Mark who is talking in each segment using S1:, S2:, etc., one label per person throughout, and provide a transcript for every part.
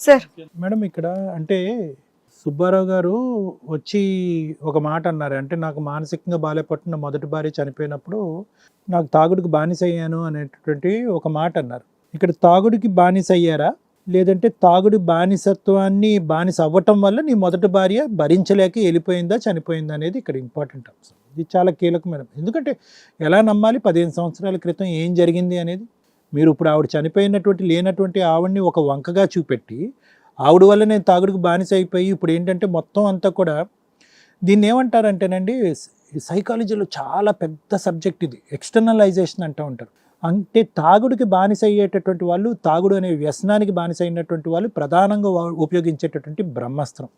S1: Sir.
S2: Madam ఇక్కడ అంటే సుబ్బారావు గారు వచ్చి ఒక మాట అన్నారు. అంటే నాకు మానసికంగా బాధపడుతున్న మొదటి భార్య చనిపోయినప్పుడు నాకు తాగుడికి బానిస అయ్యాను అనేటటువంటి ఒక మాట అన్నారు. ఇక్కడ తాగుడికి బానిస అయ్యారా లేదంటే తాగుడి బానిసత్వాన్ని బానిస అవ్వటం వల్ల నీ మొదటి భార్య భరించలేక వెళ్ళిపోయిందా చనిపోయిందా అనేది ఇక్కడ ఇంపార్టెంట్ అంశం. ఇది చాలా కీలకమైన ఎందుకంటే ఎలా నమ్మాలి? పదిహేను సంవత్సరాల క్రితం ఏం జరిగింది అనేది మీరు ఇప్పుడు ఆవిడ చనిపోయినటువంటి లేనటువంటి ఆవిడని ఒక వంకగా చూపెట్టి ఆవిడ వల్ల నేను తాగుడికి బానిస అయిపోయి ఇప్పుడు ఏంటంటే మొత్తం అంతా కూడా దీన్ని ఏమంటారంటేనండి సైకాలజీలో చాలా పెద్ద సబ్జెక్ట్ ఇది. ఎక్స్టర్నలైజేషన్ అంటూ ఉంటారు. అంటే తాగుడికి బానిస అయ్యేటటువంటి వాళ్ళు తాగుడు అనే వ్యసనానికి బానిస అయినటువంటి వాళ్ళు ప్రధానంగా ఉపయోగించేటటువంటి బ్రహ్మాస్త్రం.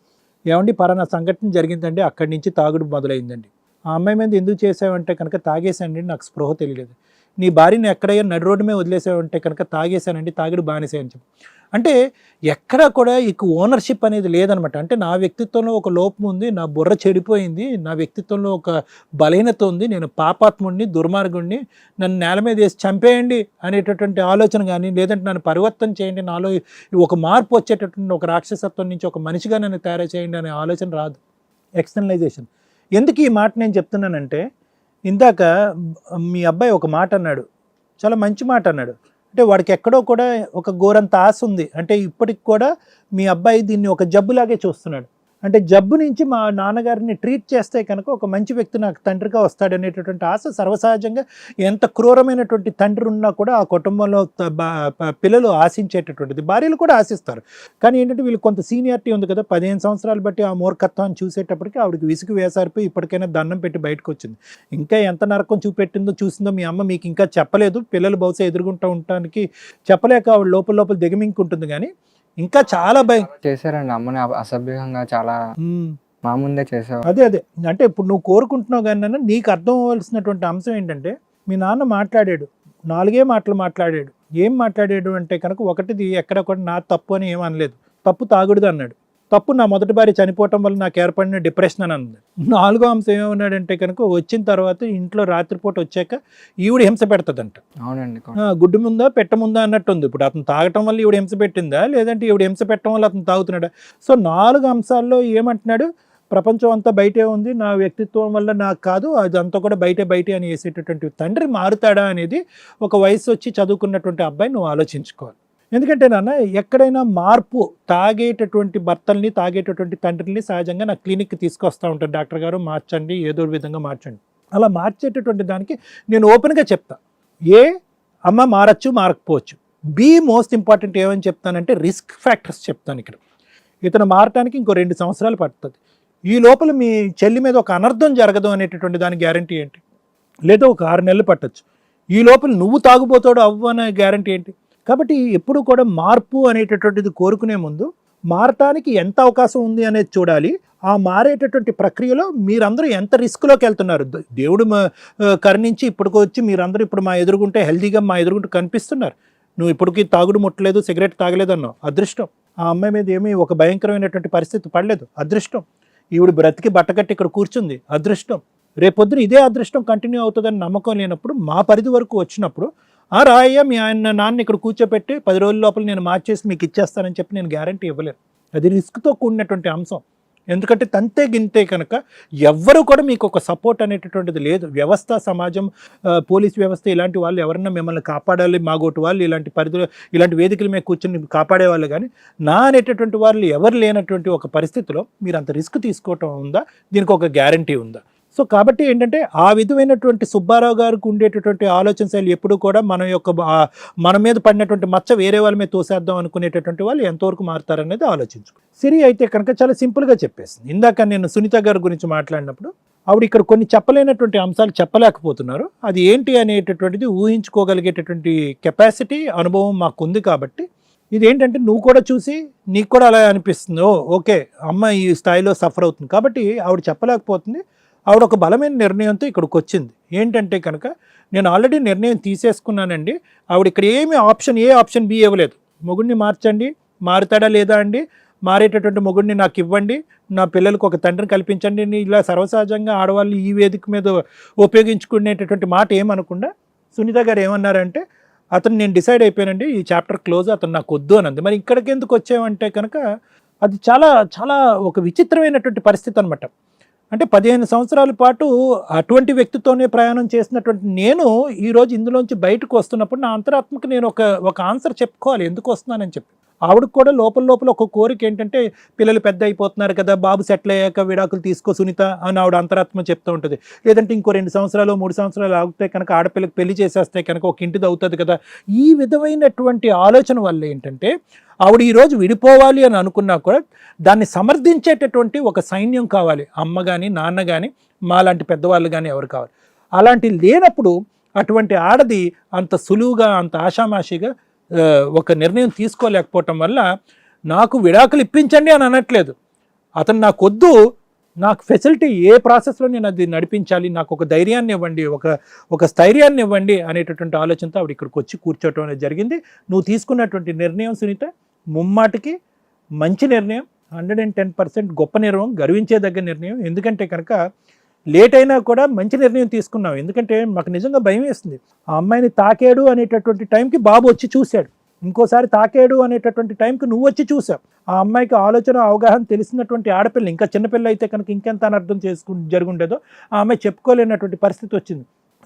S2: ఏమండి పలానా సంఘటన జరిగిందండి అక్కడి నుంచి తాగుడు మొదలైందండి. ఆ అమ్మాయి మీద ఎందుకు చేసావంటే కనుక తాగేశానండి నాకు స్పృహ తెలియలేదు. నీ భార్యను ఎక్కడయ్యా నడి రోడ్డు మీద వదిలేసావంటే కనుక తాగేశానండి తాగుడు బానిసే అని చెప్పి. అంటే ఎక్కడ కూడా ఇక ఓనర్షిప్ అనేది లేదనమాట. అంటే నా వ్యక్తిత్వంలో ఒక లోపం ఉంది నా బుర్ర చెడిపోయింది నా వ్యక్తిత్వంలో ఒక బలహీనత ఉంది నేను పాపాత్ముడిని దుర్మార్గుడిని నన్ను నేల మీద వేసి చంపేయండి అనేటటువంటి ఆలోచన కానీ లేదంటే నన్ను పరివర్తన చేయండి నాలో ఒక మార్పు వచ్చేటటువంటి ఒక రాక్షసత్వం నుంచి ఒక మనిషిగా నన్ను తయారు చేయండి అనే ఆలోచన రాదు. ఎక్స్టర్నలైజేషన్ ఎందుకు ఈ మాట నేను చెప్తున్నానంటే ఇందాక మీ అబ్బాయి ఒక మాట అన్నాడు చాలా మంచి మాట అన్నాడు. అంటే వాడికి ఎక్కడో కూడా ఒక ఘోరంత ఆశ ఉంది. అంటే ఇప్పటికి కూడా మీ అబ్బాయి దీన్ని ఒక జబ్బులాగే చూస్తున్నాడు. అంటే జబ్బు నుంచి మా నాన్నగారిని ట్రీట్ చేస్తే కనుక ఒక మంచి వ్యక్తి నాకు తండ్రిగా వస్తాడు అనేటటువంటి ఆశ సర్వసహజంగా ఎంత క్రూరమైనటువంటి తండ్రి ఉన్నా కూడా ఆ కుటుంబంలో బా- పిల్లలు ఆశించేటటువంటిది. భార్యలు కూడా ఆశిస్తారు. కానీ ఏంటంటే వీళ్ళు కొంత సీనియారిటీ ఉంది కదా. పదిహేను సంవత్సరాలు బట్టి ఆ మూర్ఖత్వాన్ని చూసేటప్పటికి ఆవిడకి విసుగు వేసారిపోయి ఇప్పటికైనా దండం పెట్టి బయటకు వచ్చింది ఇంకా ఎంత నరకం చూపెట్టిందో చూసిందో మీ అమ్మ మీకు ఇంకా చెప్పలేదు. పిల్లలు బహుశా ఎదుర్కొంటూ ఉండటానికి చెప్పలేక ఆవిడ లోపల లోపల దిగమింకుంటుంది కానీ ఇంకా చాలా భయం.
S3: చేశారండి. అమ్మని అసభ్యంగా చాలా. మా ముందే చేసేవారు.
S2: అదే అదే. అంటే ఇప్పుడు నువ్వు కోరుకుంటున్నావు కానీ నాన్న, నీకు అర్థం అవ్వాల్సినటువంటి అంశం ఏంటంటే మీ నాన్న మాట్లాడాడు. నాలుగే మాటలు మాట్లాడాడు. ఏం మాట్లాడాడు అంటే కనుక ఒకటిది ఎక్కడ కూడా నా తప్పు అని ఏం అనలేదు. తప్పు తాగుడుది అన్నాడు. తప్పు నా మొదటి భార్య చనిపోవటం వల్ల నాకు ఏర్పడిన డిప్రెషన్ అని అన్నది నాలుగో అంశం ఏమన్నాడంటే కనుక వచ్చిన తర్వాత ఇంట్లో రాత్రిపూట వచ్చాక ఈవిడ హింస పెడతదంట.
S3: అవునండి
S2: గుడ్డు ముందా పెట్ట ముందా అన్నట్టు ఉంది ఇప్పుడు అతను తాగటం వల్ల ఈవిడ హింస పెట్టిందా? లేదంటే ఈవిడ హింస పెట్టడం వల్ల అతను తాగుతున్నాడా? సో నాలుగు అంశాల్లో ఏమంటున్నాడు? ప్రపంచం అంతా బయటే ఉంది. నా వ్యక్తిత్వం వల్ల నాకు కాదు. అదంతా కూడా బయటే బయటే అని వేసేటటువంటి తండ్రి మారుతాడా అనేది ఒక వయసు వచ్చి చదువుకున్నటువంటి అబ్బాయి నువ్వు ఆలోచించుకోవాలి. ఎందుకంటే నాన్న ఎక్కడైనా మార్పు తాగేటటువంటి భర్తల్ని తాగేటటువంటి తండ్రిని సహజంగా నా క్లినిక్కి తీసుకొస్తూ ఉంటాను. డాక్టర్ గారు మార్చండి ఏదో విధంగా మార్చండి. అలా మార్చేటటువంటి దానికి నేను ఓపెన్గా చెప్తా. ఏ అమ్మ మారచ్చు మారకపోవచ్చు. బి మోస్ట్ ఇంపార్టెంట్ ఏమని చెప్తానంటే రిస్క్ ఫ్యాక్టర్స్ చెప్తాను ఇక్కడ. ఇతను మారటానికి ఇంకో రెండు సంవత్సరాలు పడుతుంది. ఈ లోపల మీ చెల్లి మీద ఒక అనర్థం జరగదు అనేటటువంటి దాని గ్యారంటీ ఏంటి? లేదా ఒక ఆరు నెలలు పట్టొచ్చు. ఈ లోపల నువ్వు తాగుబోతాడు అవ్వు అనే గ్యారంటీ ఏంటి? కాబట్టి ఎప్పుడు కూడా మార్పు అనేటటువంటిది కోరుకునే ముందు మారటానికి ఎంత అవకాశం ఉంది అనేది చూడాలి. ఆ మారేటటువంటి ప్రక్రియలో మీరందరూ ఎంత రిస్క్లోకి వెళ్తున్నారు? దేవుడు మా- కరుణించి ఇప్పటికి వచ్చి మీరందరూ ఇప్పుడు మా ఎదురుగుంటే హెల్తీగా మా ఎదురుగుంటే కనిపిస్తున్నారు. నువ్వు ఇప్పటికీ తాగుడు ముట్టలేదు సిగరెట్ తాగలేదు అన్నావు అదృష్టం. ఆ అమ్మాయి మీద ఏమీ ఒక భయంకరమైనటువంటి పరిస్థితి పడలేదు. అదృష్టం. ఈవిడ బ్రతికి బట్టకట్టి ఇక్కడ కూర్చుంది. అదృష్టం. రేపొద్దున ఇదే అదృష్టం కంటిన్యూ అవుతుందని నమ్మకం లేనప్పుడు మా పరిధి వరకు వచ్చినప్పుడు ఆ రాయ్య మీ ఆయన నాన్న ఇక్కడ కూర్చోపెట్టి పది రోజుల లోపల నేను మార్చేసి మీకు ఇచ్చేస్తానని చెప్పి నేను గ్యారంటీ ఇవ్వలేను. అది రిస్క్తో కూడినటువంటి అంశం. ఎందుకంటే తంతే గింతే కనుక ఎవ్వరు కూడా మీకు ఒక సపోర్ట్ అనేటటువంటిది లేదు. వ్యవస్థ సమాజం పోలీస్ వ్యవస్థ ఇలాంటి వాళ్ళు ఎవరన్నా మిమ్మల్ని కాపాడాలి మాగోటి వాళ్ళు ఇలాంటి పరిధిలో ఇలాంటి వేదికల మీద కూర్చొని కాపాడే వాళ్ళు కానీ నా అనేటటువంటి వాళ్ళు ఎవరు లేనటువంటి ఒక పరిస్థితిలో మీరు అంత రిస్క్ తీసుకోవటం ఉందా? దీనికి ఒక గ్యారంటీ ఉందా? సో కాబట్టి ఏంటంటే ఆ విధమైనటువంటి సుబ్బారావు గారికి ఉండేటటువంటి ఆలోచన శైలి ఎప్పుడు కూడా మన యొక్క మన మీద పడినటువంటి మచ్చ వేరే వాళ్ళ మీద తోసేద్దాం అనుకునేటటువంటి వాళ్ళు ఎంతవరకు మారుతారనేది ఆలోచించుకో. సిరి అయితే కనుక చాలా సింపుల్గా చెప్పేసింది. ఇందాక నేను సునీత గారి గురించి మాట్లాడినప్పుడు ఆవిడ ఇక్కడ కొన్ని చెప్పలేనటువంటి అంశాలు చెప్పలేకపోతున్నారు. అది ఏంటి అనేటటువంటిది ఊహించుకోగలిగేటటువంటి కెపాసిటీ అనుభవం మాకుంది కాబట్టి ఇది ఏంటంటే నువ్వు కూడా చూసి నీకు కూడా అలా అనిపిస్తుంది. ఓకే అమ్మ ఈ స్థాయిలో సఫర్ అవుతుంది. కాబట్టి ఆవిడ చెప్పలేకపోతుంది. ఆవిడ ఒక బలమైన నిర్ణయంతో ఇక్కడికి వచ్చింది ఏంటంటే కనుక నేను ఆల్రెడీ నిర్ణయం తీసేసుకున్నానండి. ఆవిడ ఇక్కడ ఏమి ఆప్షన్ ఏ ఆప్షన్ బి ఇవ్వలేదు. మొగుడిని మార్చండి. మారుతాడా లేదా అండి? మారేటటువంటి మొగుడిని నాకు ఇవ్వండి. నా పిల్లలకు ఒక తండ్రిని కల్పించండి. ఇలా సర్వసహజంగా ఆడవాళ్ళు ఈ వేదిక మీద ఉపయోగించుకునేటటువంటి మాట ఏమనకుండా సునీత గారు ఏమన్నారంటే అతను నేను డిసైడ్ అయిపోయానండి. ఈ చాప్టర్ క్లోజ్ అతను నాకు వద్దు అని అంది మరి ఇక్కడికి ఎందుకు వచ్చామంటే కనుక అది చాలా చాలా ఒక విచిత్రమైనటువంటి పరిస్థితి అనమాట అంటే పదిహేను సంవత్సరాల పాటు అటువంటి వ్యక్తితోనే ప్రయాణం చేసినటువంటి నేను ఈరోజు ఇందులోంచి బయటకు వస్తున్నప్పుడు నా అంతరాత్మకు నేను ఒక ఒక ఆన్సర్ చెప్పుకోవాలి. ఎందుకు వస్తున్నానని చెప్పి. ఆవిడకు కూడా లోపల లోపల ఒక కోరిక ఏంటంటే పిల్లలు పెద్ద అయిపోతున్నారు కదా బాబు సెటిల్ అయ్యాక విడాకులు తీసుకో సునీత అని ఆవిడ అంతరాత్మ చెప్తూ ఉంటుంది. లేదంటే ఇంకో రెండు సంవత్సరాలు మూడు సంవత్సరాలు ఆగితే కనుక ఆడపిల్లకి పెళ్ళి చేసేస్తే కనుక ఒక ఇంటిది అవుతుంది కదా. ఈ విధమైనటువంటి ఆలోచన వల్ల ఏంటంటే ఆవిడ ఈరోజు విడిపోవాలి అని అనుకున్నా కూడా దాన్ని సమర్థించేటటువంటి ఒక సైన్యం కావాలి. అమ్మ కానీ నాన్న కానీ మాలాంటి పెద్దవాళ్ళు కానీ ఎవరు కావాలి. అలాంటి లేనప్పుడు అటువంటి ఆడది అంత సులువుగా అంత ఆషామాషిగా ఒక నిర్ణయం తీసుకోలేకపోవటం వల్ల నాకు విడాకులు ఇప్పించండి అని అనట్లేదు. అతను నాకు వద్దు నాకు ఫెసిలిటీ ఏ ప్రాసెస్లో నేను అది నడిపించాలి. నాకు ఒక ధైర్యాన్ని ఇవ్వండి. ఒక ఒక స్థైర్యాన్ని ఇవ్వండి అనేటటువంటి ఆలోచనతో ఆవిడ ఇక్కడికి వచ్చి కూర్చోవటం అనేది జరిగింది. నువ్వు తీసుకున్నటువంటి నిర్ణయం సునీత ముమ్మాటికి మంచి నిర్ణయం హండ్రెడ్ అండ్ టెన్ పర్సెంట్ గొప్ప నిర్ణయం గర్వించేదగ్గ నిర్ణయం. ఎందుకంటే కనుక లేట్ అయినా కూడా మంచి నిర్ణయం తీసుకున్నావు ఎందుకంటే మాకు నిజంగా భయం వేస్తుంది ఆ అమ్మాయిని తాకాడు అనేటటువంటి టైంకి బాబు వచ్చి చూశాడు. ఇంకోసారి తాకాడు అనేటటువంటి టైంకి నువ్వు వచ్చి చూసావు ఆ అమ్మాయికి ఆలోచన అవగాహన తెలిసినటువంటి ఆడపిల్ల ఇంకా చిన్నపిల్ల అయితే కనుక ఇంకెంత అనర్థం చేసుకు జరుగుండేదో ఆ అమ్మాయి చెప్పుకోలేనటువంటి పరిస్థితి వచ్చింది.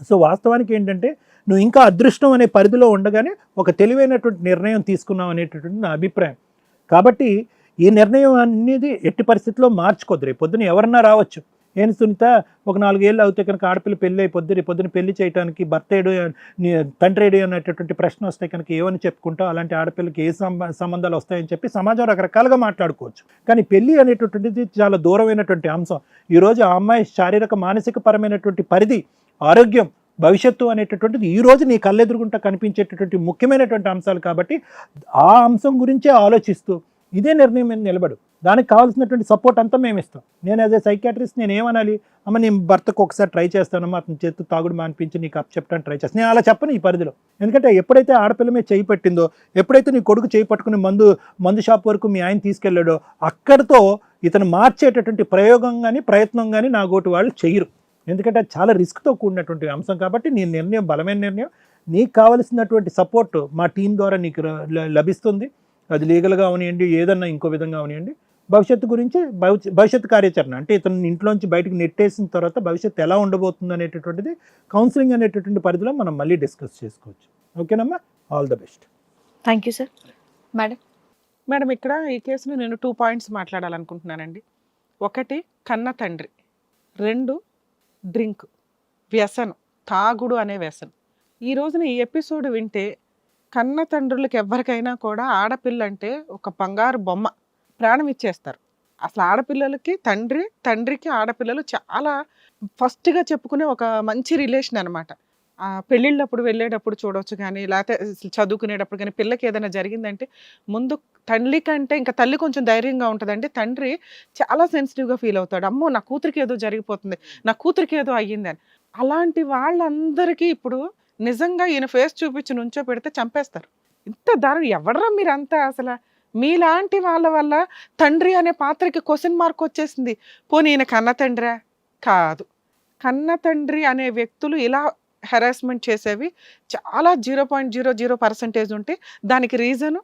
S2: సో వాస్తవానికి ఏంటంటే నువ్వు ఇంకా అదృష్టం అనే పరిధిలో ఉండగానే ఒక తెలివైనటువంటి నిర్ణయం తీసుకున్నావు అనేటటువంటి నా అభిప్రాయం. కాబట్టి ఈ నిర్ణయం అనేది ఎట్టి పరిస్థితిలో మార్చుకోద్దు. రేపు పొద్దున ఎవరన్నా రావచ్చు. ఏం సునీత ఒక నాలుగేళ్ళు అవుతే కనుక ఆడపిల్ల పెళ్ళి అయిపోద్ది. రేపు పొద్దున పెళ్ళి చేయడానికి భర్త ఏడు తండ్రి ఏడు అనేటటువంటి ప్రశ్న వస్తే కనుక ఏమని చెప్పుకుంటావు? అలాంటి ఆడపిల్లకి ఏ సంబంధాలు వస్తాయని చెప్పి సమాజం రకరకాలుగా మాట్లాడుకోవచ్చు. కానీ పెళ్ళి అనేటటువంటిది చాలా దూరమైనటువంటి అంశం. ఈరోజు ఆ అమ్మాయి శారీరక మానసిక పరమైనటువంటి పరిధి ఆరోగ్యం భవిష్యత్తు అనేటటువంటిది ఈ రోజు నీ కళ్ళెదురుగుంటా కనిపించేటటువంటి ముఖ్యమైనటువంటి అంశాలు కాబట్టి ఆ అంశం గురించే ఆలోచిస్తూ ఇదే నిర్ణయం మీద నిలబడు. దానికి కావాల్సినటువంటి సపోర్ట్ అంతా మేము ఇస్తాం. నేను యాజ్ ఏ సైకాట్రిస్ట్ నేను ఏమనాలి? అమ్మ నేను భర్తకు ఒకసారి ట్రై చేస్తానమ్మా అతని చేతి తాగుడు మానిపించి నీకు అప్ చెప్పడానికి ట్రై చేస్తాను నేను అలా చెప్పను ఈ పరిధిలో. ఎందుకంటే ఎప్పుడైతే ఆడపిల్ల మీద చేయి పట్టిందో ఎప్పుడైతే నీ కొడుకు చేయి పట్టుకుని మందు మందు షాప్ వరకు మీ ఆయన తీసుకెళ్ళాడో అక్కడితో ఇతను మార్చేటటువంటి ప్రయోగం కానీ ప్రయత్నం కానీ నా గోటు వాళ్ళు చేయరు. ఎందుకంటే అది చాలా రిస్క్తో కూడినటువంటి అంశం కాబట్టి నీ నిర్ణయం బలమైన నిర్ణయం. నీకు కావలసినటువంటి సపోర్ట్ మా టీం ద్వారా నీకు ల- లభిస్తుంది. అది లీగల్గా అవనివ్వండి ఏదన్నా ఇంకో విధంగా అవనివ్వండి భవిష్యత్తు గురించి భవిష్య- భవిష్యత్తు కార్యాచరణ అంటే ఇతను ఇంట్లోంచి బయటకు నెట్టేసిన తర్వాత భవిష్యత్తు ఎలా ఉండబోతుంది అనేటటువంటిది కౌన్సిలింగ్ అనేటటువంటి పరిధిలో మనం మళ్ళీ డిస్కస్ చేసుకోవచ్చు. ఓకేనమ్మా? All the best.
S1: Thank you sir. Madam.
S4: Madam ఇక్కడ ఈ కేసులో నేను టూ పాయింట్స్ మాట్లాడాలనుకుంటున్నానండి. ఒకటి కన్న తండ్రి. రెండు డ్రింక్. వ్యసనం. తాగుడు అనే వ్యసనం. ఈ రోజున ఈ ఎపిసోడ్ వింటే కన్న తండ్రులకు ఎవరికైనా కూడా ఆడపిల్ల అంటే ఒక బంగారు బొమ్మ ప్రాణం ఇచ్చేస్తారు. అసలు ఆడపిల్లలకి తండ్రి తండ్రికి ఆడపిల్లలు చాలా ఫస్ట్గా చెప్పుకునే ఒక మంచి రిలేషన్ అనమాట పెళ్ళిళ్ళప్పుడు వెళ్ళేటప్పుడు చూడవచ్చు కానీ లేకపోతే చదువుకునేటప్పుడు కానీ పిల్లకి ఏదైనా జరిగిందంటే ముందు తల్లి కంటే ఇంకా తల్లి కొంచెం ధైర్యంగా ఉంటుందండి తండ్రి చాలా సెన్సిటివ్గా ఫీల్ అవుతాడు. అమ్మో నా కూతురికి ఏదో జరిగిపోతుంది నా కూతురికి ఏదో అయ్యిందని. అలాంటి వాళ్ళందరికీ ఇప్పుడు నిజంగా ఈయన ఫేస్ చూపించి నుంచో పెడితే చంపేస్తారు. ఇంత దారుణం. ఎవడరా మీరంతా అసలు? మీలాంటి వాళ్ళ వల్ల తండ్రి అనే పాత్రకి క్వశ్చన్ మార్క్ వచ్చేసింది. పోనీ ఈయన కన్న తండ్రా? కాదు. కన్న తండ్రి అనే వ్యక్తులు ఇలా హెరాస్మెంట్ చేసేవి చాలా zero point zero zero percentage ఉంటే దానికి రీజను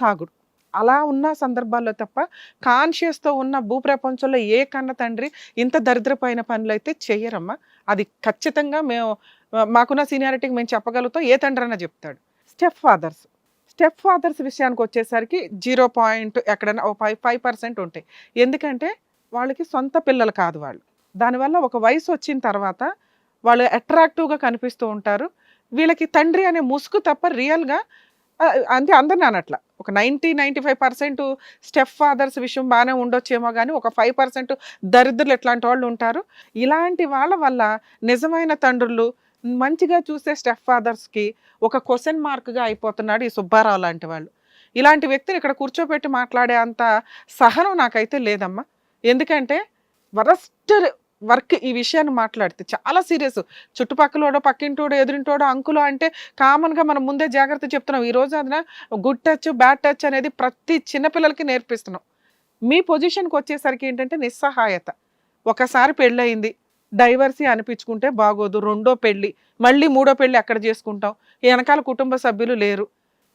S4: తాగుడు. అలా ఉన్న సందర్భాల్లో తప్ప కాన్షియస్తో ఉన్న భూప్రపంచంలో ఏ కన్న తండ్రి ఇంత దరిద్రపైన పనులు అయితే చేయరమ్మా. అది ఖచ్చితంగా మేము మాకున్న సీనియారిటీకి మేము చెప్పగలుగుతాం. ఏ తండ్రి అన్నా చెప్తాడు. Step fathers. స్టెప్ ఫాదర్స్ విషయానికి వచ్చేసరికి జీరో పాయింట్ ఎక్కడైనా ఒక ఫైవ్ ఫైవ్ పర్సెంట్ ఉంటాయి. ఎందుకంటే వాళ్ళకి సొంత పిల్లలు కాదు వాళ్ళు. దానివల్ల ఒక వయసు వచ్చిన తర్వాత వాళ్ళు అట్రాక్టివ్గా కనిపిస్తూ ఉంటారు. వీళ్ళకి తండ్రి అనే ముసుగు తప్ప రియల్గా అంతే అందరిని అనట్ల. ఒక ninety ninety five percent step fathers విషయం బాగానే ఉండొచ్చేమో కానీ ఒక ఫైవ్ పర్సెంట్ దరిద్రులు ఎట్లాంటి వాళ్ళు ఉంటారు. ఇలాంటి వాళ్ళ వల్ల నిజమైన తండ్రులు మంచిగా చూసే స్టెప్ ఫాదర్స్కి ఒక క్వశ్చన్ మార్క్గా అయిపోతున్నాడు ఈ సుబ్బారావు లాంటి వాళ్ళు. ఇలాంటి వ్యక్తిని ఇక్కడ కూర్చోబెట్టి మాట్లాడే అంత సహనం నాకైతే లేదమ్మా. ఎందుకంటే వరస్ట్ వర్క్ ఈ విషయాన్ని మాట్లాడితే చాలా సీరియస్. చుట్టుపక్కలోడో పక్కింటోడో ఎదురింటోడో అంకులో అంటే కామన్గా మనం ముందే జాగ్రత్త చెప్తున్నాం. ఈ రోజు అదిన గుడ్ టచ్ బ్యాడ్ టచ్ అనేది ప్రతి చిన్నపిల్లలకి నేర్పిస్తున్నాం. మీ పొజిషన్కి వచ్చేసరికి ఏంటంటే నిస్సహాయత. ఒకసారి పెళ్ళయింది. డైవర్సీ అనిపించుకుంటే బాగోదు. రెండో పెళ్ళి మళ్ళీ మూడో పెళ్ళి అక్కడ చేసుకుంటాం. వెనకాల కుటుంబ సభ్యులు లేరు.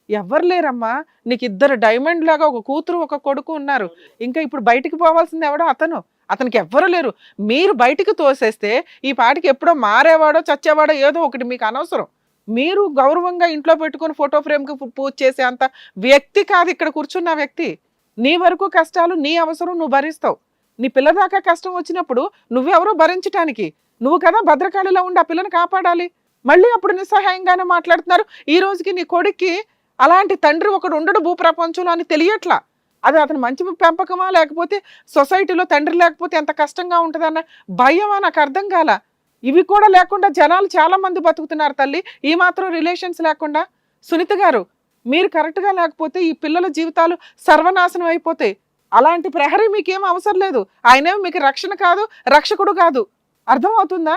S4: ఎవరు లేరమ్మా. నీకు ఇద్దరు డైమండ్ లాగా ఒక కూతురు ఒక కొడుకు ఉన్నారు. ఇంకా ఇప్పుడు బయటికి పోవాల్సింది ఎవడో అతను. అతనికి ఎవ్వరు లేరు. మీరు బయటికి తోసేస్తే ఈ పాటికి ఎప్పుడో మారేవాడో చచ్చేవాడో ఏదో ఒకటి మీకు అనవసరం. మీరు గౌరవంగా ఇంట్లో పెట్టుకొని ఫోటో ఫ్రేమ్కి పూజ చేసే అంత వ్యక్తి కాదు ఇక్కడ కూర్చున్న వ్యక్తి. నీ వరకు కష్టాలు నీ అవసరం నువ్వు భరిస్తావు. నీ పిల్ల దాకా కష్టం వచ్చినప్పుడు నువ్వెవరో భరించటానికి. నువ్వు కదా భద్రకాళిలో ఉండి ఆ పిల్లని కాపాడాలి. మళ్ళీ అప్పుడు నిస్సహాయంగానే మాట్లాడుతున్నారు. ఈ రోజుకి నీ కొడుక్కి అలాంటి తండ్రి ఒకడు ఉండడు భూప్రపంచంలో అని తెలియట్లా. అది అతను మంచి పెంపకమా లేకపోతే సొసైటీలో తండ్రి లేకపోతే ఎంత కష్టంగా ఉంటుందన్న భయమా నాకు అర్థం కాల. ఇవి కూడా లేకుండా జనాలు చాలా మంది బతుకుతున్నారు తల్లి. ఈ మాత్రం రిలేషన్స్ లేకుండా. సునీత గారు మీరు కరెక్ట్గా లేకపోతే ఈ పిల్లల జీవితాలు సర్వనాశనం అయిపోతాయి. అలాంటి ప్రహరీ మీకేం అవసరం లేదు. ఆయనేమో మీకు రక్షణ కాదు రక్షకుడు కాదు. అర్థమవుతుందా?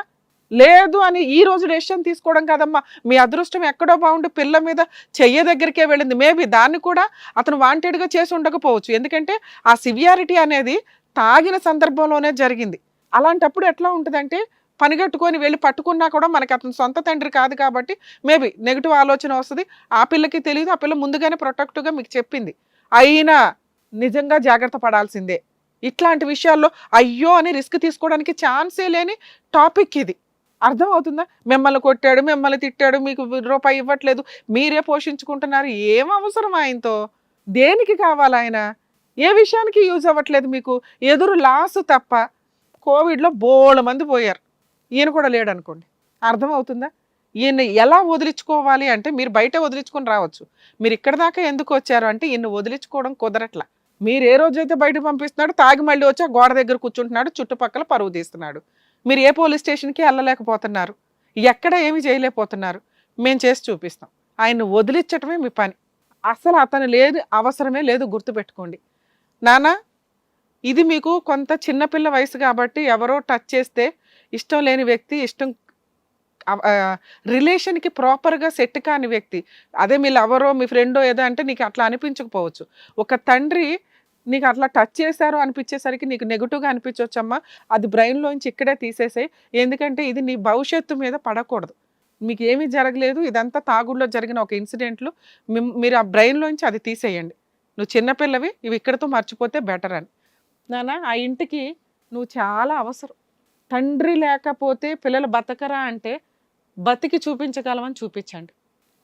S4: లేదు అని ఈ రోజు డెసిషన్ తీసుకోవడం కాదమ్మా. మీ అదృష్టం ఎక్కడో బాగుండి పిల్ల మీద చెయ్య దగ్గరికే వెళ్ళింది. మేబీ దాన్ని కూడా అతను వాంటెడ్గా చేసి ఉండకపోవచ్చు. ఎందుకంటే ఆ సివియారిటీ అనేది తాగిన సందర్భంలోనే జరిగింది. అలాంటప్పుడు ఎట్లా ఉంటుందంటే పనిగట్టుకొని వెళ్ళి పట్టుకున్నా కూడా మనకి అతను సొంత తండ్రి కాదు కాబట్టి మేబీ నెగిటివ్ ఆలోచన వస్తుంది. ఆ పిల్లకి తెలియదు ఆ పిల్ల ముందుగానే ప్రొటెక్టివ్గా మీకు చెప్పింది. అయినా నిజంగా జాగ్రత్త పడాల్సిందే. ఇట్లాంటి విషయాల్లో అయ్యో అని రిస్క్ తీసుకోవడానికి ఛాన్సే లేని టాపిక్ ఇది. అర్థం అవుతుందా మిమ్మల్ని కొట్టాడు మిమ్మల్ని తిట్టాడు మీకు రూపాయి ఇవ్వట్లేదు మీరే పోషించుకుంటున్నారు ఏం అవసరం ఆయనతో? దేనికి కావాలి ఆయన? ఏ విషయానికి యూజ్ అవ్వట్లేదు మీకు? ఎదురు లాస్ తప్ప కోవిడ్లో బోళ్ళ మంది పోయారు. ఈయన కూడా లేడు అనుకోండి అర్థమవుతుందా? ఈయన ఎలా వదిలించుకోవాలి అంటే మీరు బయట వదిలించుకొని రావచ్చు. మీరు ఇక్కడ దాకా ఎందుకు వచ్చారు అంటే ఈయన వదిలించుకోవడం కుదరట్లా. మీరు ఏ రోజైతే బయట పంపిస్తున్నాడు తాగి మళ్ళీ వచ్చి ఆ గోడ దగ్గర కూర్చుంటున్నాడు చుట్టుపక్కల పరువు తీస్తున్నాడు. మీరు ఏ పోలీస్ స్టేషన్కి వెళ్ళలేకపోతున్నారు. ఎక్కడ ఏమి చేయలేకపోతున్నారు. మేము చేసి చూపిస్తాం. ఆయన్ని వదిలించటమే మీ పని. అసలు అతను లేదు అవసరమే లేదు గుర్తుపెట్టుకోండి. నానా ఇది మీకు కొంత చిన్నపిల్ల వయసు కాబట్టి ఎవరో టచ్ చేస్తే ఇష్టం లేని వ్యక్తి ఇష్టం రిలేషన్కి ప్రాపర్గా సెట్ కాని వ్యక్తి. అదే మీ లవరో మీ ఫ్రెండో ఏదో అంటే నీకు అట్లా అనిపించకపోవచ్చు. ఒక తండ్రి నీకు అట్లా టచ్ చేశారు అనిపించేసరికి నీకు నెగిటివ్గా అనిపించవచ్చమ్మా అది బ్రెయిన్లోంచి ఇక్కడే తీసేసాయి. ఎందుకంటే ఇది నీ భవిష్యత్తు మీద పడకూడదు. మీకు ఏమీ జరగలేదు ఇదంతా తాగుడులో జరిగిన ఒక ఇన్సిడెంట్లు మీరు ఆ బ్రెయిన్లోంచి అది తీసేయండి. నువ్వు చిన్నపిల్లవి ఇవి ఇక్కడతో మర్చిపోతే బెటర్ అని. నాన్న ఆ ఇంటికి నువ్వు చాలా అవసరం. తండ్రి లేకపోతే పిల్లలు బతకరా అంటే బతికి చూపించగలమని చూపించండి.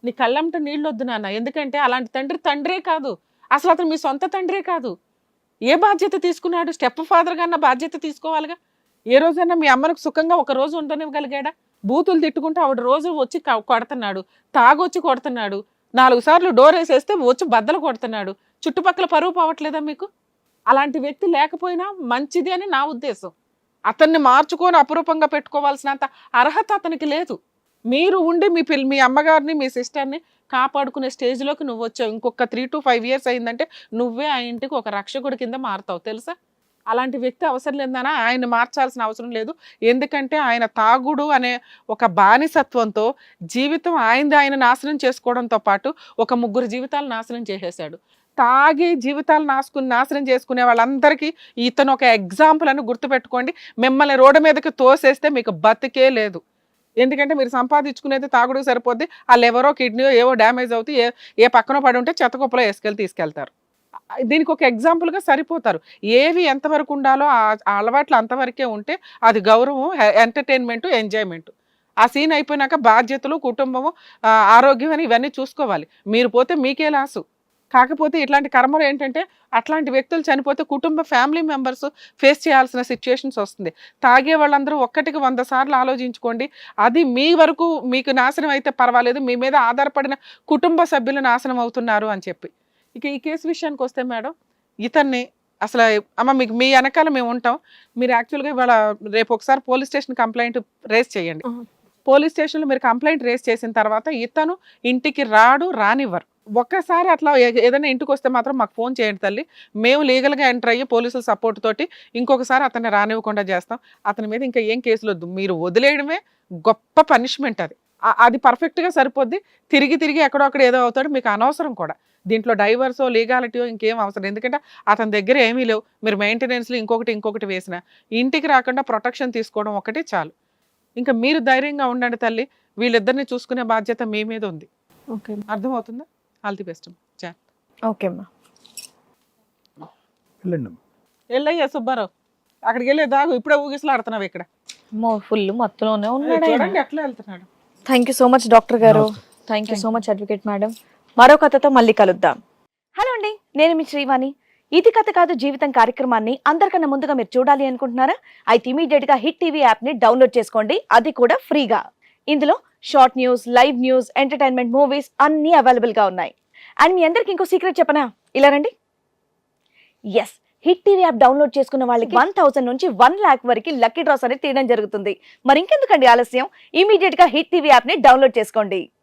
S4: నీ కళ్ళంట నీళ్ళు వద్దు నాన్న. ఎందుకంటే అలాంటి తండ్రి తండ్రే కాదు. అసలు అతను మీ సొంత తండ్రే కాదు. ఏ బాధ్యత తీసుకున్నాడు? స్టెప్ ఫాదర్ కన్నా బాధ్యత తీసుకోవాలిగా? ఏ రోజైనా మీ అమ్మకు సుఖంగా ఒక రోజు ఉండనివ్వగలిగాడా? బూతులు తిట్టుకుంటూ ఆవిడ రోజు వచ్చి కొడుతున్నాడు. తాగొచ్చి కొడుతున్నాడు. నాలుగు సార్లు డోర్ వేసేస్తే వచ్చి బద్దలు కొడుతున్నాడు. చుట్టుపక్కల పరువు పోవట్లేదా మీకు? అలాంటి వ్యక్తి లేకపోయినా మంచిది అని నా ఉద్దేశం. అతన్ని మార్చుకొని అపురూపంగా పెట్టుకోవాల్సినంత అర్హత అతనికి లేదు. మీరు ఉండి మీ పిల్ మీ అమ్మగారిని మీ సిస్టర్ని కాపాడుకునే స్టేజ్లోకి నువ్వు వచ్చావు ఇంకొక త్రీ టు ఫైవ్ ఇయర్స్ అయిందంటే నువ్వే ఆ ఇంటికి ఒక రక్షకుడి కింద మారుతావు. తెలుసా? అలాంటి వ్యక్తి అవసరం లేదన్నా ఆయన మార్చాల్సిన అవసరం లేదు. ఎందుకంటే ఆయన తాగుడు అనే ఒక బానిసత్వంతో జీవితం ఆయనది ఆయన నాశనం చేసుకోవడంతో పాటు ఒక ముగ్గురు జీవితాలు నాశనం చేసేసాడు తాగి జీవితాలు నాసుకుని నాశనం చేసుకునే వాళ్ళందరికీ ఇతను ఒక ఎగ్జాంపుల్ అని గుర్తుపెట్టుకోండి. మిమ్మల్ని రోడ్డు మీదకి తోసేస్తే మీకు బతికే లేదు. ఎందుకంటే మీరు సంపాదించుకునేది తాగుడుకు సరిపోద్ది. వాళ్ళు ఎవరో కిడ్నీయో ఏవో డ్యామేజ్ అవుతాయి ఏ ఏ పక్కన పడి ఉంటే చెత్తకుప్పలో వేసుకెళ్ళి తీసుకెళ్తారు. దీనికి ఒక ఎగ్జాంపుల్గా సరిపోతారు. ఏవి ఎంతవరకు ఉండాలో ఆ అలవాట్లు అంతవరకే ఉంటే అది గౌరవం ఎంటర్టైన్మెంట్ ఎంజాయ్మెంట్ ఆ సీన్ అయిపోయినాక బాధ్యతలు కుటుంబము ఆరోగ్యం అని ఇవన్నీ చూసుకోవాలి. మీరు పోతే మీకే లాసు కాకపోతే ఇట్లాంటి కర్మలు ఏంటంటే అట్లాంటి వ్యక్తులు చనిపోతే కుటుంబ ఫ్యామిలీ మెంబర్స్ ఫేస్ చేయాల్సిన సిచ్యుయేషన్స్ వస్తుంది. తాగే వాళ్ళందరూ ఒక్కటికి వంద సార్లు ఆలోచించుకోండి. అది మీ వరకు మీకు నాశనం అయితే పర్వాలేదు. మీ మీద ఆధారపడిన కుటుంబ సభ్యులు నాశనం అవుతున్నారు అని చెప్పి. ఇక ఈ కేసు విషయానికి వస్తే మేడం ఇతన్ని అసలు అమ్మ మీకు మీ వెనకాల మేము ఉంటాం. మీరు యాక్చువల్గా ఇవాళ రేపు ఒకసారి పోలీస్ స్టేషన్ కంప్లైంట్ రేస్ చేయండి. పోలీస్ స్టేషన్లో మీరు కంప్లైంట్ రేస్ చేసిన తర్వాత ఇతను ఇంటికి రాడు రానివ్వరు. ఒక్కసారి అట్లా ఏదైనా ఇంటికి వస్తే మాత్రం మాకు ఫోన్ చేయండి తల్లి. మేము లీగల్గా ఎంటర్ అయ్యి పోలీసుల సపోర్ట్ తోటి ఇంకొకసారి అతన్ని రానివ్వకుండా చేస్తాం. అతని మీద ఇంకా ఏం కేసులు వద్దు. మీరు వదిలేయడమే గొప్ప పనిష్మెంట్ అది. అది పర్ఫెక్ట్గా సరిపోద్ది. తిరిగి తిరిగి ఎక్కడో అక్కడ ఏదో అవుతాడు మీకు అనవసరం కూడా. దీంట్లో డైవర్సో లీగాలిటీయో ఇంకేం అవసరం. ఎందుకంటే అతని దగ్గర ఏమీ లేవు. మీరు మెయింటెనెన్స్లో ఇంకొకటి ఇంకొకటి వేసిన. ఇంటికి రాకుండా ప్రొటెక్షన్ తీసుకోవడం ఒకటి చాలు. ఇంకా మీరు ధైర్యంగా ఉండండి తల్లి. వీళ్ళిద్దరిని చూసుకునే బాధ్యత మీ మీద ఉంది.
S1: ఓకే.
S4: అర్థమవుతుందా? ఆల్ ది బెస్ట్
S1: ఓకే అమ్మా.
S2: వెళ్ళండి.
S4: వెళ్ళయ్యా సుబ్బారావు. అక్కడికి వెళ్ళే దాగు ఇప్పుడే ఊగిసలాడుతున్నావు ఇక్కడ.
S1: మో ఫుల్ మొత్తంలోనే ఉన్నాడు
S4: చూడండి ఎట్లా వెళ్తున్నాడు.
S1: Thank you so much doctor గారు. Thank you so much advocate madam మరో కథతో మళ్ళీ కలుద్దాం. హలో అండి నేను మీ శ్రీవాణి. ఇది కథ కాదు జీవితం కార్యక్రమాన్ని అందరికన్నా ముందుగా మీరు చూడాలి అనుకుంటున్నారా? అయితే ఇమీడియట్గా హిట్ టీవీ యాప్ని డౌన్లోడ్ చేసుకోండి. అది కూడా ఫ్రీగా. ఇందులో short news live news entertainment movies అన్ని అవైలబుల్గా ఉన్నాయి. అండ్ మీ అందరికి ఇంకో సీక్రెట్ చెప్పనా? ఇలా రండి. S hit TV app download చేసుకున్న వాళ్ళకి వన్ థౌసండ్ నుంచి వన్ లాక్ వరకు లక్కీ డ్రాస్ అనేది తీయడం జరుగుతుంది. మరి ఇంకెందుకండి ఆలస్యం? ఇమీడియట్గా హిట్ టీవీ యాప్ని డౌన్లోడ్ చేసుకోండి.